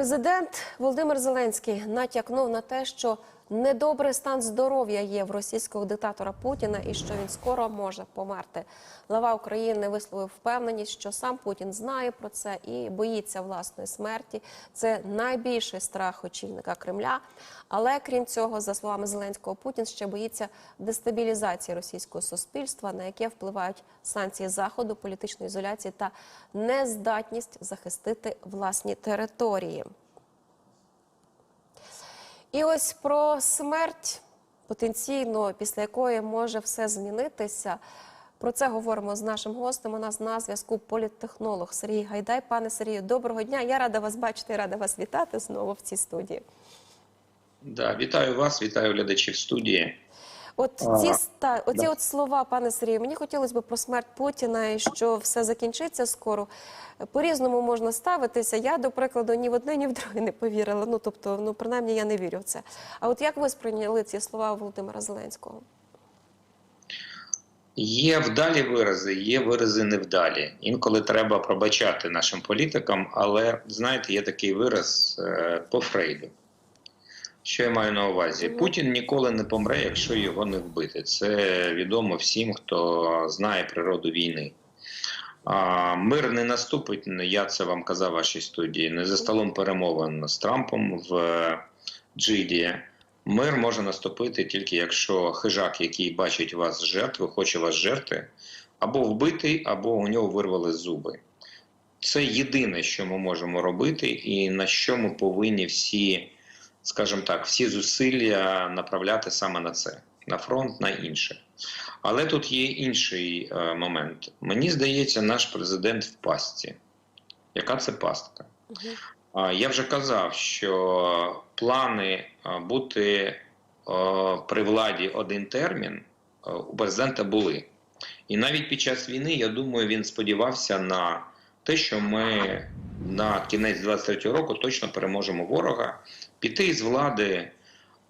Президент Володимир Зеленський натякнув на те, що недобрий стан здоров'я є в російського диктатора Путіна і що він скоро може померти. Глава України висловив впевненість, що сам Путін знає про це і боїться власної смерті. Це найбільший страх очільника Кремля. Але крім цього, за словами Зеленського, Путін ще боїться дестабілізації російського суспільства, на яке впливають санкції заходу, політичної ізоляції та нездатність захистити власні території. І ось про смерть потенційно, після якої може все змінитися. Про це говоримо з нашим гостем. У нас на зв'язку політтехнолог Сергій Гайдай. Пане Сергію, доброго дня. Я рада вас бачити, рада вас вітати знову в цій студії. Да, вітаю вас, вітаю глядачів студії. От ці ста оці да. от слова, пане Сергію, мені хотілося б про смерть Путіна і що все закінчиться скоро. По-різному можна ставитися. Я, до прикладу, ні в одне, ні в друге не повірила. Ну тобто, ну принаймні я не вірю в це. А от як ви сприйняли ці слова Володимира Зеленського? Є вдалі вирази, є вирази невдалі. Інколи треба пробачати нашим політикам, але знаєте, є такий вираз е, по Фрейду. Що я маю на увазі? Путін ніколи не помре, якщо його не вбити. Це відомо всім, хто знає природу війни. А, мир не наступить, я це вам казав в вашій студії, не за столом перемовин з Трампом в е, Джиді. Мир може наступити тільки якщо хижак, який бачить вас жертву, хоче вас жерти, або вбитий, або у нього вирвали зуби. Це єдине, що ми можемо робити, і на що ми повинні всі, скажімо так, всі зусилля направляти саме на це, на фронт, на інше. Але тут є інший е, момент. Мені здається, наш президент в пастці. Яка це пастка? А, Я вже казав, що плани бути е, при владі один термін е, у президента були. І навіть під час війни, я думаю, він сподівався на те, що ми на кінець 23-го року точно переможемо ворога, піти із влади,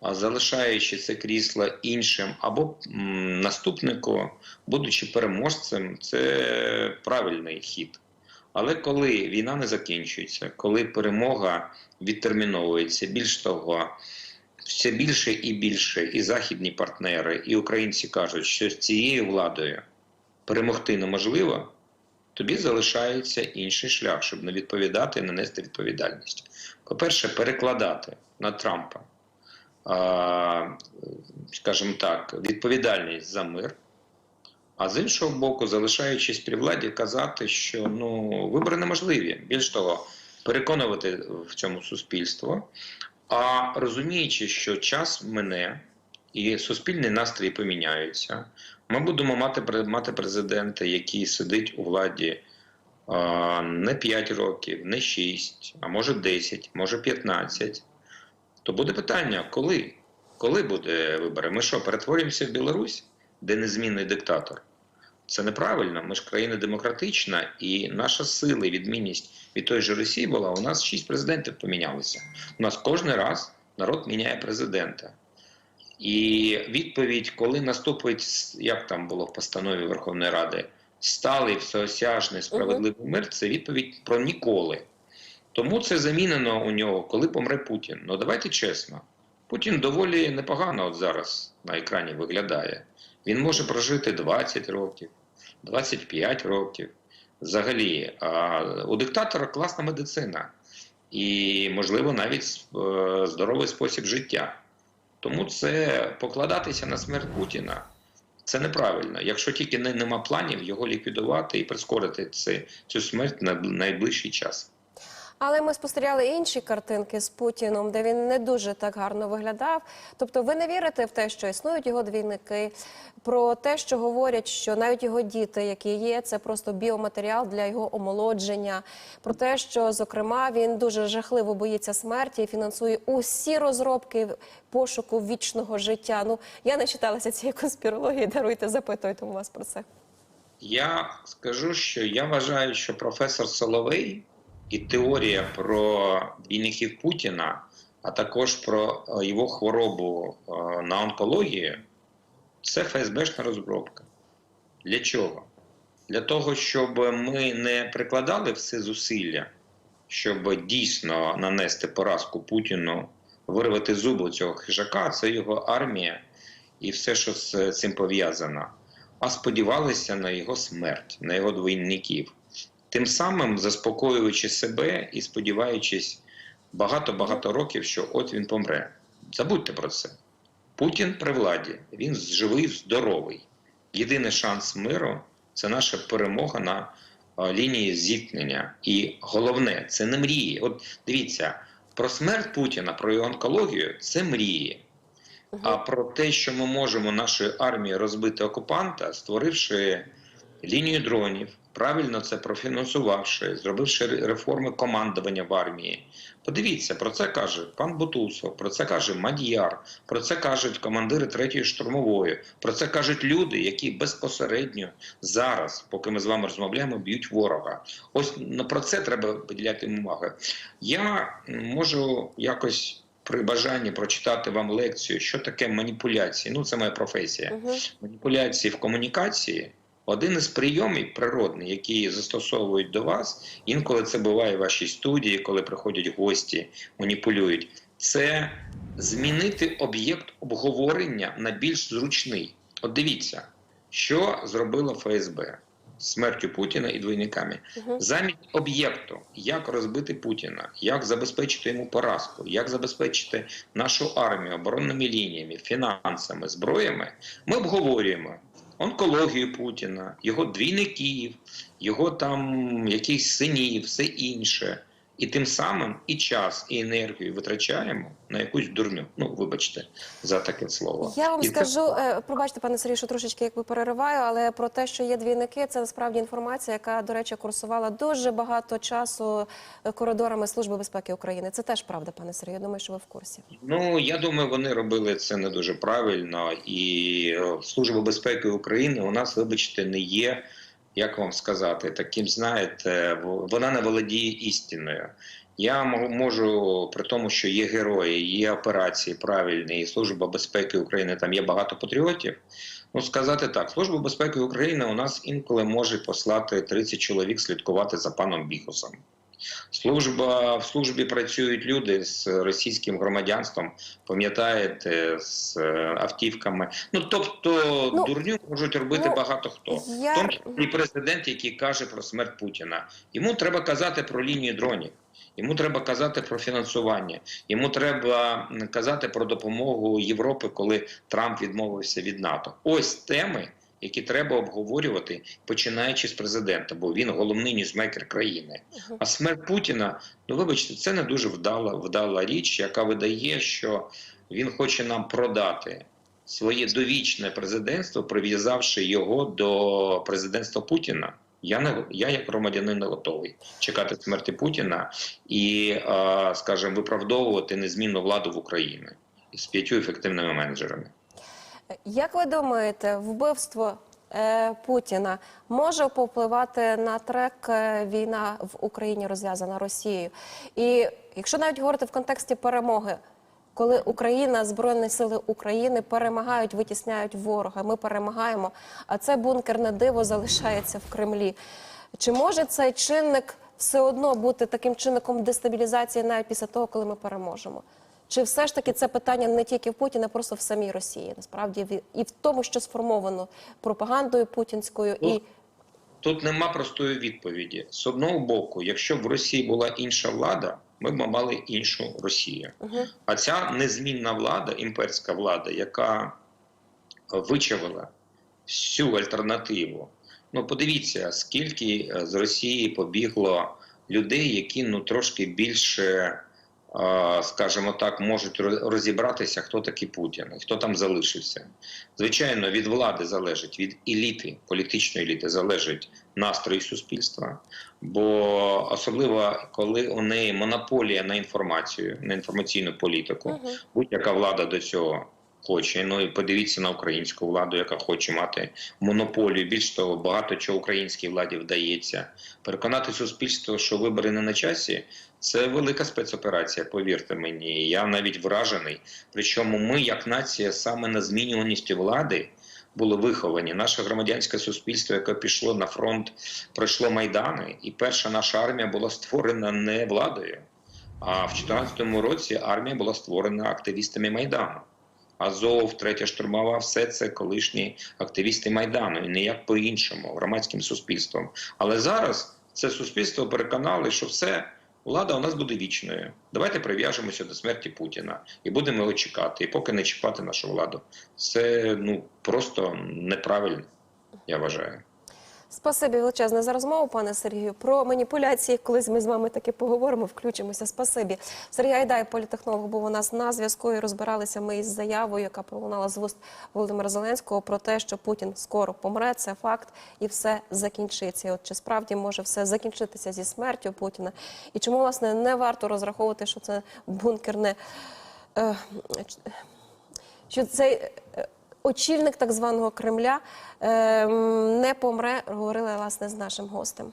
залишаючи це крісло іншим або наступнику, будучи переможцем, це правильний хід. Але коли війна не закінчується, коли перемога відтерміновується, більш того, все більше і більше і західні партнери, і українці кажуть, що з цією владою перемогти неможливо, тобі залишається інший шлях, щоб не відповідати і не нести відповідальність. По-перше, перекладати на Трампа, скажімо так, відповідальність за мир. А з іншого боку, залишаючись при владі, казати, що ну вибори неможливі. Більш того, переконувати в цьому суспільство, а розуміючи, що час мине і суспільні настрої поміняються, ми будемо мати мати президента, який сидить у владі а, не 5 років, не 6, а може 10, може 15. То буде питання, коли? Коли буде вибори? Ми що, перетворюємося в Білорусь, де незмінний диктатор? Це неправильно. Ми ж країна демократична, і наша сила відмінність від тої ж Росії була. У нас шість президентів помінялися. У нас кожен раз народ міняє президента. І відповідь, коли наступить, як там було в постанові Верховної Ради, сталий всеосяжний справедливий мир, це відповідь про ніколи. Тому це замінено у нього, коли помре Путін. Ну давайте чесно. Путін доволі непогано от зараз на екрані виглядає. Він може прожити 20 років, 25 років. Взагалі, а у диктатора класна медицина і, можливо, навіть е, здоровий спосіб життя. Тому це покладатися на смерть Путіна це неправильно. Якщо тільки не, нема планів його ліквідувати і прискорити це, цю смерть на найближчий час. Але ми спостерігали інші картинки з Путіном, де він не дуже так гарно виглядав. Тобто, ви не вірите в те, що існують його двійники, про те, що говорять, що навіть його діти, які є, це просто біоматеріал для його омолодження. Про те, що зокрема він дуже жахливо боїться смерті і фінансує усі розробки пошуку вічного життя. Ну я не читалася цієї конспірології. Даруйте, запитуйте у вас про це. Я скажу, що я вважаю, що професор Соловей і теорія про двійників Путіна, а також про е, його хворобу е, на онкологію, це ФСБшна розробка. Для чого? Для того, щоб ми не прикладали все зусилля щоб дійсно нанести поразку Путіну, вирвати зуби цього хижака, це його армія і все, що з цим пов'язано. А сподівалися на його смерть, на його двойників. Тим самим заспокоюючи себе і сподіваючись багато-багато років, що от він помре. Забудьте про це. Путін при владі, він живий, здоровий. Єдиний шанс миру це наша перемога на лінії зіткнення. І головне, це не мрії. От дивіться, про смерть Путіна, про його онкологію це мрії. А про те, що ми можемо нашою армією розбити окупанта, створивши лінію дронів, правильно це профінансувавши, зробивши реформи командування в армії. Подивіться, про це каже пан Бутусов, про це каже Мад'яр, про це кажуть командири третьої штурмової, про це кажуть люди, які безпосередньо зараз, поки ми з вами розмовляємо, б'ють ворога. Ось на про це треба поділяти увагу. Я можу якось при бажанні прочитати вам лекцію, що таке маніпуляції. Ну, це моя професія. Угу. Маніпуляції в комунікації один із прийомів природний, які застосовують до вас. Інколи це буває в вашій студії, коли приходять гості, маніпулюють. Це змінити об'єкт обговорення на більш зручний. От дивіться, що зробила ФСБ з смертю Путіна і двойниками. Угу. Замість об'єкту, як розбити Путіна, як забезпечити йому поразку, як забезпечити нашу армію оборонними лініями, фінансами, зброями, ми обговорюємо онкологію Путіна, його двійників, його там якісь синів, все інше. І тим самим і час, і енергію витрачаємо на якусь дурню. Ну, вибачте за таке слово. Я вам І скажу, е, пробачте, пане Сергію, що трошечки якби перериваю, але про те, що є двійники, це насправді інформація, яка, до речі, курсувала дуже багато часу е, коридорами Служби безпеки України. Це теж правда, пане Сергію. Я думаю, що ви в курсі. Ну я думаю, вони робили це не дуже правильно. І е, Служба безпеки України у нас, вибачте, не є. Як вам сказати, таким знаєте, вона не володіє істиною. Я можу, при тому, що є герої, є операції правильні, і Служба безпеки України там є багато патріотів. Ну, сказати так, Служба безпеки України у нас інколи може послати 30 чоловік слідкувати за паном Біхусом. Служба в службі працюють люди з російським громадянством, пам'ятаєте, з е, автівками. Ну тобто, Ну, дурню можуть робити ну, багато хто. я- тому і президент, який каже про смерть Путіна. Йому треба казати про лінію дронів. Йому треба казати про фінансування. Йому треба казати про допомогу Європи, коли Трамп відмовився від НАТО. Ось теми, які треба обговорювати, починаючи з президента, бо він головний ньюзмейкер країни. А смерть Путіна, ну вибачте, це не дуже вдала, вдала річ, яка видає, що він хоче нам продати своє довічне президентство, прив'язавши його до президентства Путіна. Я не я як громадянин не готовий чекати смерті Путіна і, скажімо, виправдовувати незмінну владу в Україні з п'ятью ефективними менеджерами. Як ви думаєте, вбивство е, Путіна може повпливати на трек е, війна в Україні розв'язана Росією? І якщо навіть говорити в контексті перемоги, коли Україна, Збройні сили України перемагають, витісняють ворога, ми перемагаємо, а це бункерне диво залишається в Кремлі. Чи може цей чинник все одно бути таким чинником дестабілізації навіть після того, коли ми переможемо? Чи все ж таки це питання не тільки в Путіна, просто в самій Росії, насправді і в тому, що сформовано пропагандою путінською, і Ну, Тут нема простої відповіді. З одного боку, якщо б в Росії була інша влада, ми б мали іншу Росію. А ця незмінна влада, імперська влада, яка вичавила всю альтернативу. Ну, подивіться, скільки е, з Росії побігло людей, які ну трошки більше, скажімо так, можуть роз- розібратися, хто такий Путін, і хто там залишився. Звичайно, від влади залежить, від еліти, політичної еліти залежить настрої суспільства. Бо особливо коли у неї монополія на інформацію, на інформаційну політику, будь-яка влада до цього хоче. Ну і подивіться на українську владу, яка хоче мати монополію. Більш того, багато чого українській владі вдається. Переконати суспільство, що вибори не на часі. Це велика спецоперація, повірте мені. Я навіть вражений. Причому ми, як нація, саме на змінюваності влади були виховані. Наше громадянське суспільство, яке пішло на фронт, пройшло майдани, і перша наша армія була створена не владою. А в 2014 році армія була створена активістами майдану. Азов, третя штурмова, все це колишні активісти майдану, і ніяк по-іншому, громадським суспільством. Але зараз це суспільство переконали, що все. Влада у нас буде вічною. Давайте прив'яжемося до смерті Путіна і будемо його чекати. І поки не чіпати нашу владу. Це ну просто неправильно, я вважаю. Спасибі величезне за розмову, пане Сергію. Про маніпуляції, колись ми з вами таки поговоримо, включимося. Спасибі. Сергій Айдай, політехнолог, був у нас на зв'язку. і Розбиралися ми із заявою, яка пролунала з вуст Володимира Зеленського про те, що Путін скоро помре. Це факт, і все закінчиться. От чи справді може все закінчитися зі смертю Путіна? І чому власне не варто розраховувати, що це бункерне? Е, що цей е, очільник так званого Кремля е, не помре, говорили власне з нашим гостем.